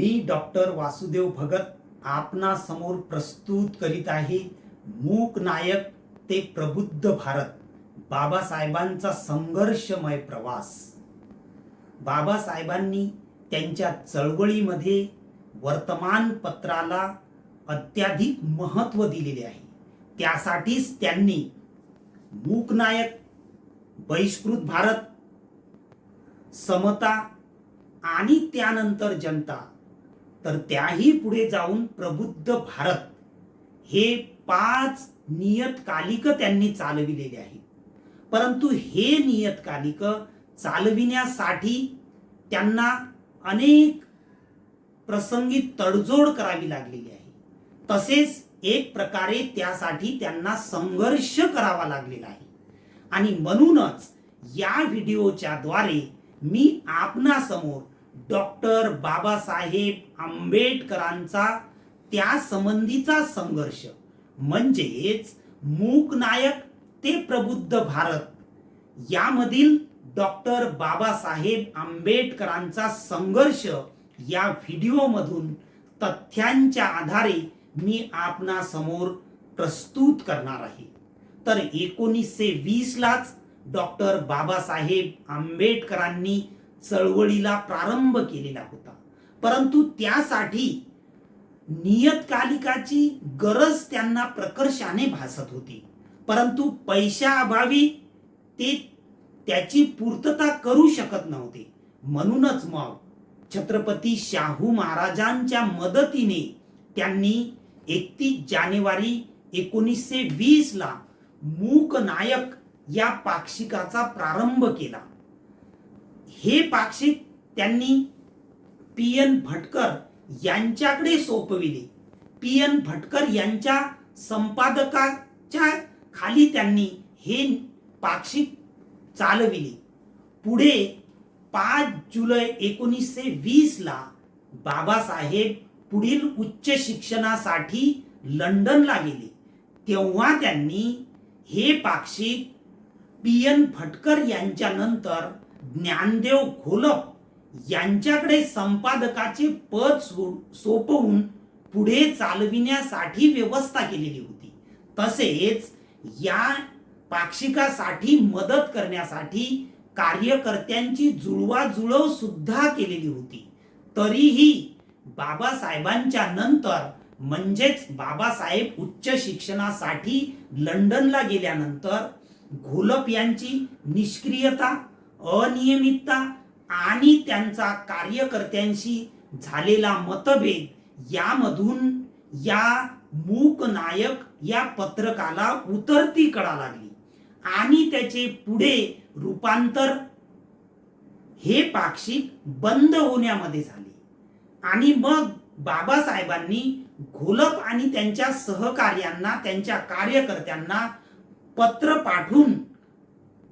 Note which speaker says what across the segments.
Speaker 1: मी doctor Vasudev Bhagat आपणा समोर प्रस्तुत करीत आहे मूक नायक ते प्रबुद्ध भारत बाबासाहेबांचा संघर्षमय प्रवास. बाबासाहेबांनी त्यांच्या चळवळीमध्ये वर्तमानपत्राला अत्याधिक महत्त्व दिलेले आहे. त्यासाठीच त्यांनी मूकनायक बहिष्कृत भारत समता आणि त्यानंतर जनता तर त्याही पुढे जाऊन प्रबुद्ध भारत हे पाच नियतकालिक त्यांनी चालविलेले आहेत. परंतु हे नियतकालिक चालविण्यासाठी त्यांना अनेक प्रसंगी तडजोड करावी लागलेली आहे. तसेच एक प्रकारे त्यासाठी त्यांना संघर्ष करावा लागलेला आहे. आणि म्हणूनच या व्हिडिओच्या द्वारे मी आपणासमोर डॉक्टर बाबासाहेब आंबेडकरांचा त्या संबंधीचा संघर्ष. म्हणजेच मूक नायक ते प्रबुद्ध भारत. यामधील डॉक्टर बाबासाहेब आंबेडकरांचा संघर्ष या व्हिडिओमधून तथ्यांच्या आधारे मी आपणासमोर प्रस्तुत करणार आहे. तर एकोणीसशे वीस लाच डॉक्टर बाबासाहेब आंबेडकरांनी चळवळीला प्रारंभ केलेला होता. परंतु त्यासाठी नियतकालिकाची गरज त्यांना प्रकर्षाने भासत होती. परंतु पैशाअभावी ते त्याची पूर्तता करू शकत नव्हते. म्हणूनच मग छत्रपती शाहू महाराजांच्या मदतीने त्यांनी एकतीस जानेवारी एकोणीसशे वीस ला मूक नायक या पाक्षिकाचा प्रारंभ केला. हे पाक्षिक त्यांनी पी एन भटकर यांच्याकडे सोपविले. पी एन भटकर यांच्या संपादकाच्या खाली त्यांनी हे पाक्षिक चालविले. पुढे पाच जुलै एकोणीसशे वीसला बाबासाहेब पुढील उच्च शिक्षणासाठी लंडनला गेले. तेव्हा त्यांनी हे पाक्षिक पी एन भटकर यांच्यानंतर ज्ञानदेव घोलप यांच्याकडे संपादकाचे पद सोपवून पुढे चालविण्यासाठी व्यवस्था केलेली होती. तसेच या पाक्षिकासाठी मदत करण्यासाठी कार्यकर्त्यांची जुळवाजुळव सुद्धा केलेली होती. तरीही बाबासाहेबांच्या नंतर म्हणजेच बाबासाहेब उच्च शिक्षणासाठी लंडनला गेल्यानंतर घोलप यांची निष्क्रियता अनियमितता आणि त्यांचा कार्यकर्त्यांशी झालेला मतभेद यामधून या मूक नायक या पत्रकाला उतरती कळा लागली. आणि त्याचे पुढे रूपांतर हे पाक्षिक बंद होण्यामध्ये झाले. आणि मग बाबासाहेबांनी घोलप आणि त्यांच्या सहकार्यांना त्यांच्या कार्यकर्त्यांना पत्र पाठवून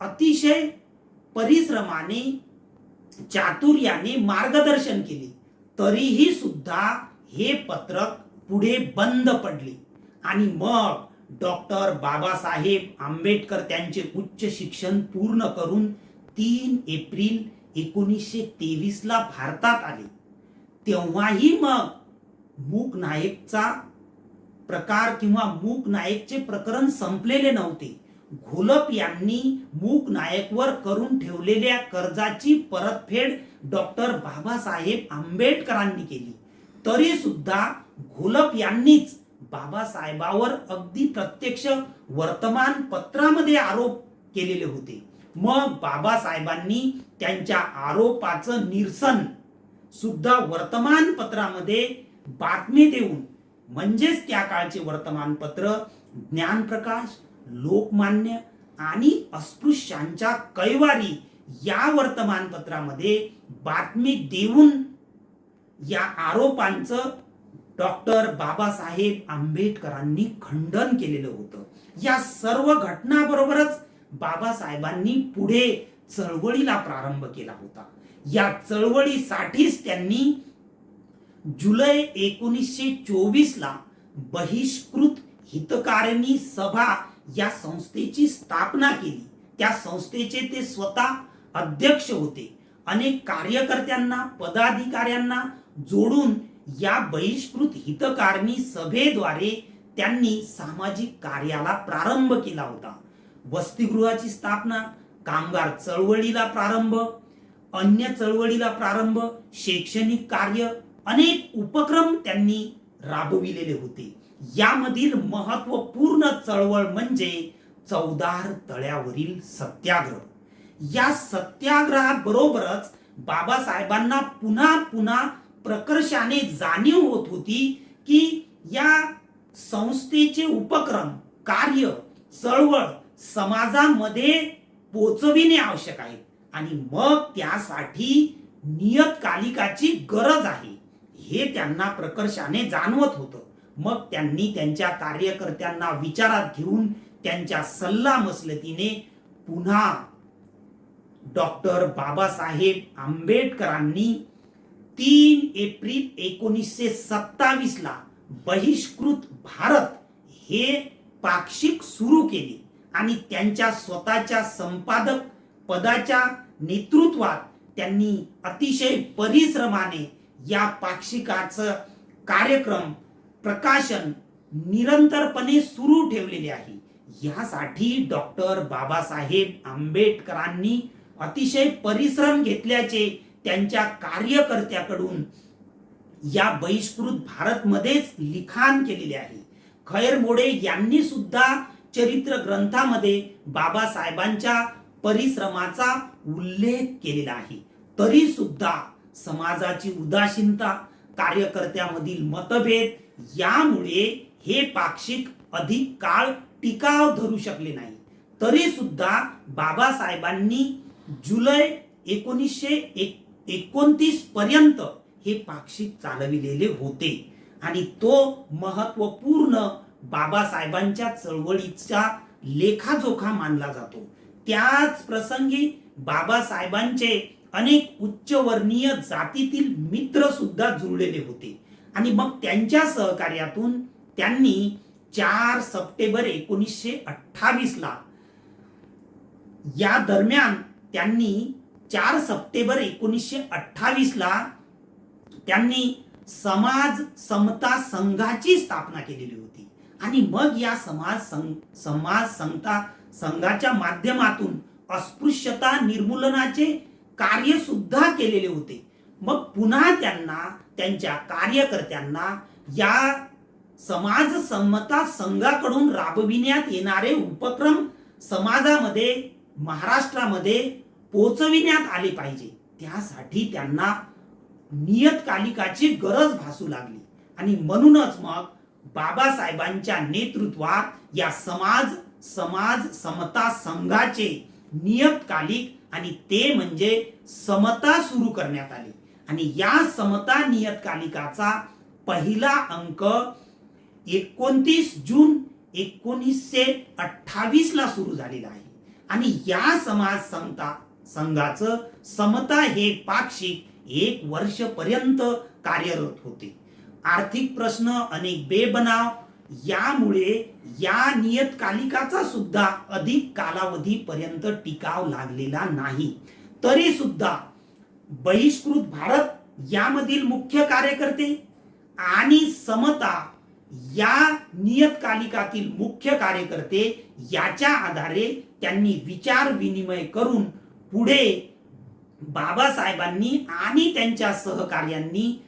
Speaker 1: अतिशय परिश्रमाने चातुर्याने मार्गदर्शन केले. तरीही सुद्धा हे पत्रक पुढे बंद पडले. आणि मग डॉक्टर बाबासाहेब आंबेडकर त्यांचे उच्च शिक्षण पूर्ण करून तीन एप्रिल एकोणीसशे तेवीसला भारतात आले. तेव्हाही मग मूक नायकचा प्रकार किंवा मूक नायकचे प्रकरण संपलेले नव्हते. घोलप यांनी मूक नायकवर करून ठेवलेल्या कर्जाची परतफेड डॉक्टर बाबासाहेब आंबेडकरांनी केली. तरी सुद्धा घोलप यांनीच बाबासाहेबावर अगदी प्रत्यक्ष वर्तमानपत्रामध्ये आरोप केलेले होते. मग बाबासाहेबांनी त्यांच्या आरोपाचं निरसन सुद्धा वर्तमानपत्रामध्ये बातमी देऊन म्हणजेच त्या काळचे वर्तमानपत्र ज्ञानप्रकाश लोकमान्य आणि अस्पृश्यांच्या कैवारी या वर्तमानपत्रामध्ये बातमी देऊन या आरोपांचं डॉक्टर बाबासाहेब आंबेडकरांनी खंडन केलेलं होतं. या सर्व घटनाबरोबरच बाबासाहेबांनी पुढे चळवळीला प्रारंभ केला होता. या चळवळीसाठीच त्यांनी जुलै एकोणीसशे चोवीस ला बहिष्कृत हितकारिणी सभा या संस्थेची स्थापना केली. त्या संस्थेचे ते स्वतः अध्यक्ष होते. अनेक कार्यकर्त्यांना पदाधिकाऱ्यांना जोडून या बहिष्कृत हितकारणी सभेद्वारे त्यांनी सामाजिक कार्याला प्रारंभ केला होता. वसतिगृहाची स्थापना कामगार चळवळीला प्रारंभ अन्य चळवळीला प्रारंभ शैक्षणिक कार्य अनेक उपक्रम त्यांनी राबविलेले होते. यामधील महत्त्वपूर्ण चळवळ म्हणजे चौदार तळ्यावरील सत्याग्रह. या सत्याग्रहाबरोबरच बाबासाहेबांना पुन्हा पुन्हा प्रकर्षाने जाणीव होत होती की या संस्थेचे उपक्रम कार्य चळवळ समाजामध्ये पोचविणे आवश्यक आहे आणि मग त्यासाठी नियतकालिकाची गरज आहे हे त्यांना प्रकर्षाने जाणवत होतं. मग त्यांनी त्यांच्या कार्यकर्त्यांना विचारात घेऊन त्यांच्या सल्ला मसलतीने पुन्हा डॉक्टर बाबासाहेब आंबेडकरांनी तीन एप्रिल एकोणीसशे सत्तावीस ला बहिष्कृत भारत हे पाक्षिक सुरू केले आणि त्यांच्या स्वतःच्या संपादक पदाच्या नेतृत्वात त्यांनी अतिशय परिश्रमाने या पाक्षिकाचं कार्यक्रम प्रकाशन निरंतरपणे सुरू ठेवलेले आहे. यासाठी डॉक्टर बाबासाहेब आंबेडकरांनी अतिशय परिश्रम घेतल्याचे त्यांच्या कार्यकर्त्याकडून या बहिष्कृत भारत मध्येच लिखाण केलेले आहे. खैर मोडे यांनी सुद्धा चरित्र ग्रंथामध्ये बाबासाहेबांच्या परिश्रमाचा उल्लेख केलेला आहे. तरी सुद्धा समाजाची उदासीनता कार्यकर्त्यामधील मतभेद यामुळे हे पाक्षिक अधिक काळ टिकाव धरू शकले नाही. तरी सुद्धा बाबासाहेबांनी जुलै एकोणीसशे एकोणतीस पर्यंत हे पाक्षिक चालविलेले होते. आणि तो महत्त्वपूर्ण बाबासाहेबांच्या चळवळीचा लेखाजोखा मानला जातो. त्याच प्रसंगी बाबासाहेबांचे अनेक उच्चवर्णीय जातीतील मित्र सुद्धा जुळलेले होते. आणि मग त्यांच्या सहकार्यातून त्यांनी चार सप्टेंबर एकोणीसशे अठ्ठावीसला या दरम्यान त्यांनी चार सप्टेंबर एकोणीसशे अठ्ठावीसला त्यांनी समाज समता संघाची स्थापना केलेली होती. आणि मग या समाज संघ समाज समता संघाच्या माध्यमातून अस्पृश्यता निर्मूलनाचे कार्य सुद्धा केलेले होते. मग पुन्हा त्यांना त्यांच्या कार्यकर्त्यांना या समाज समता संघाकडून राबविण्यात येणारे उपक्रम समाजामध्ये महाराष्ट्रामध्ये पोचविण्यात आले पाहिजे. त्यासाठी त्यांना नियतकालिकाची गरज भासू लागली. आणि म्हणूनच मग बाबासाहेबांच्या नेतृत्वात या समाज समाज समता संघाचे नियतकालिक आणि ते म्हणजे समता सुरू करण्यात आली. आणि या समता नियतकालिकाचा पहिला अंक एकोणतीस जून एकोणीसशे अठ्ठावीस ला सुरू झालेला आहे. आणि या समाज समता संघाचं समता हे पाक्षिक एक वर्ष पर्यंत कार्यरत होते. आर्थिक प्रश्न अनेक बेबनाव यामुळे या नियतकालिकाचा सुद्धा अधिक कालावधीपर्यंत टिकाव लागलेला नाही. तरी सुद्धा बहिष्कृत भारत यामधील मुख्य कार्यकर्ते आणि समता या नियतकालिकातील मुख्य कार्यकर्ते याच्या आधारे त्यांनी विचार विनिमय करून पुढे बाबासाहेबांनी आणि त्यांच्या सहकार्यांनी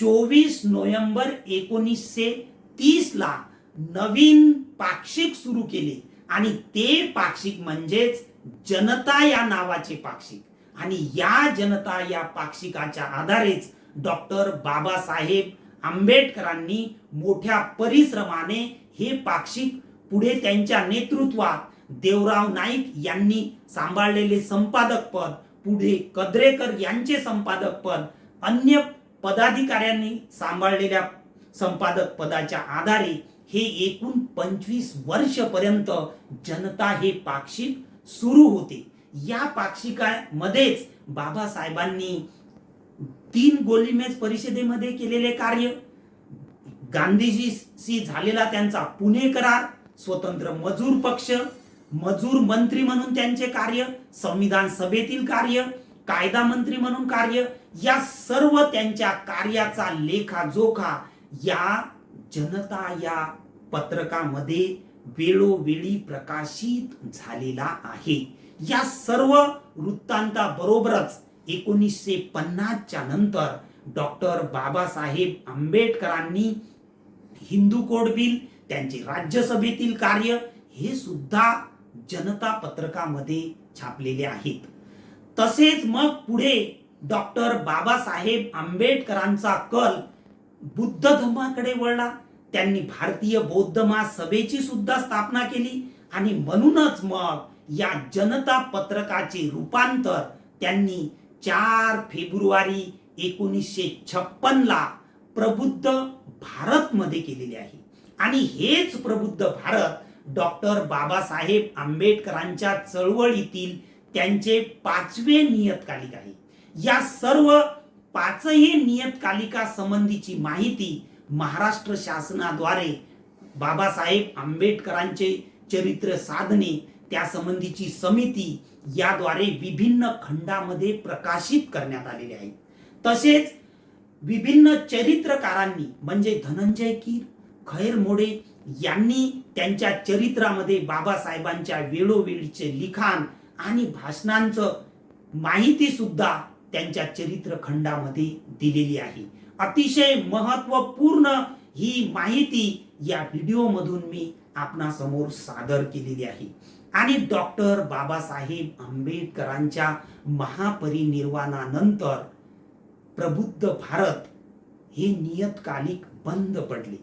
Speaker 1: चोवीस नोव्हेंबर एकोणीसशे तीस ला नवीन पाक्षिक सुरू केले. आणि ते पाक्षिक म्हणजेच जनता या नावाचे पाक्षिक. आणि या जनता या पाक्षिकाच्या आधारेच डॉक्टर बाबासाहेब आंबेडकरांनी मोठ्या परिश्रमाने हे पाक्षिक पुढे त्यांच्या नेतृत्वात देवराव नाईक यांनी सांभाळलेले संपादक पद पुढे कद्रेकर यांचे संपादक पद अन्य पदाधिकाऱ्यांनी सांभाळलेल्या संपादक पदाच्या आधारे हे एकूण पंचवीस वर्षपर्यंत जनता हे पाक्षिक सुरू होते. या पाक्षिकामध्येच बाबासाहेबांनी तीन गोलीमेज परिषदेमध्ये केलेले कार्य. गांधीजीशी झालेला त्यांचा पुणे करार स्वतंत्र मजूर पक्ष मजूर मंत्री म्हणून त्यांचे कार्य संविधान सभेतील कार्य कायदा मंत्री म्हणून कार्य या सर्व त्यांच्या कार्याचा लेखाजोखा या जनता या पत्रकामध्ये वेळोवेळी प्रकाशित झालेला आहे. या सर्व वृत्तांताबरोबरच एकोणीसशे पन्नासच्या नंतर डॉक्टर बाबासाहेब आंबेडकरांनी हिंदू कोड बिल त्यांचे राज्यसभेतील कार्य हे सुद्धा जनता पत्रकामध्ये छापलेले आहेत. तसेच मग पुढे डॉक्टर बाबासाहेब आंबेडकरांचा कल बुद्ध धर्माकडे वळला. त्यांनी भारतीय बौद्ध महासभेची सुद्धा स्थापना केली आणि म्हणूनच मग या जनता पत्रकाचे रूपांतर त्यांनी चार फेब्रुवारी एकोणीसशे छप्पनला प्रबुद्ध भारतमध्ये केलेले आहे. आणि हेच प्रबुद्ध भारत डॉक्टर बाबासाहेब आंबेडकरांच्या चळवळीतील त्यांचे पाचवे नियतकालिक आहे. या सर्व पाचही नियतकालिका संबंधीची माहिती महाराष्ट्र शासनाद्वारे बाबासाहेब आंबेडकरांचे चरित्र साधने त्या संबंधीची समिती याद्वारे विभिन्न खंडामध्ये प्रकाशित करण्यात आलेले आहे. तसेच विभिन्न चरित्रकारांनी म्हणजे धनंजय कीर खैर मोडे यांनी त्यांच्या चरित्रामध्ये बाबासाहेबांच्या वेळोवेळीचे लिखाण आणि भाषणांचं माहिती सुद्धा त्यांच्या चरित्र खंडामध्ये दिलेली आहे. अतिशय महत्त्वपूर्ण ही माहिती या व्हिडिओमधून मी आपणासमोर सादर केलेली आहे. आणि डॉक्टर बाबासाहेब आंबेडकरांच्या महापरिनिर्वाणानंतर प्रबुद्ध भारत हे नियतकालिक बंद पडले.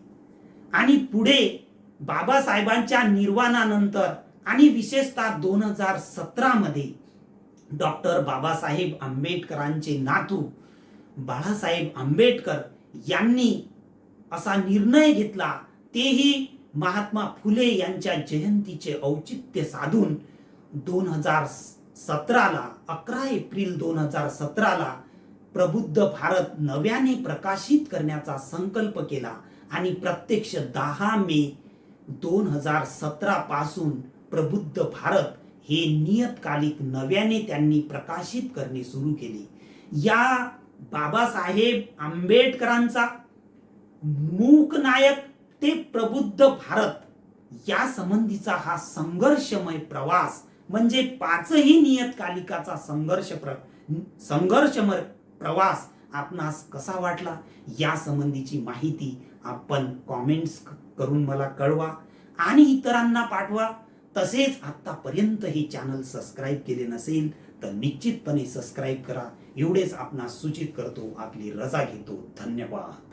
Speaker 1: आणि पुढे बाबासाहेबांच्या निर्वाणानंतर आणि विशेषतः दोन हजार सतरामध्ये डॉक्टर बाबासाहेब आंबेडकरांचे नातू बाळासाहेब आंबेडकर यांनी असा निर्णय घेतला तेही महात्मा फुले यांच्या जयंतीचे औचित्य साधून दोन हजार सतराला अकरा एप्रिल दोन हजार सतराला प्रबुद्ध भारत नव्याने प्रकाशित करण्याचा संकल्प केला आणि प्रत्यक्ष दहा मे दोन हजार सतरा पासून प्रबुद्ध भारत हे नियतकालिक नव्याने त्यांनी प्रकाशित करणे सुरू केले. या बाबासाहेब आंबेडकरांचा मूक नायक ते प्रबुद्ध भारत या संबंधीचा हा संघर्षमय प्रवास म्हणजे पाचही नियतकालिकाचा संघर्ष प्र संघर्षमय प्रवास आपणास कसा वाटला? या संबंधीची माहिती आपण कॉमेंट्स करून मला कळवा आणि इतरांना पाठवा. तसेच आत्तापर्यंत हे चॅनल सबस्क्राईब केले नसेल तर निश्चितपणे सबस्क्राईब करा. एवढेच आपणास सूचित करतो आपली रजा घेतो. धन्यवाद.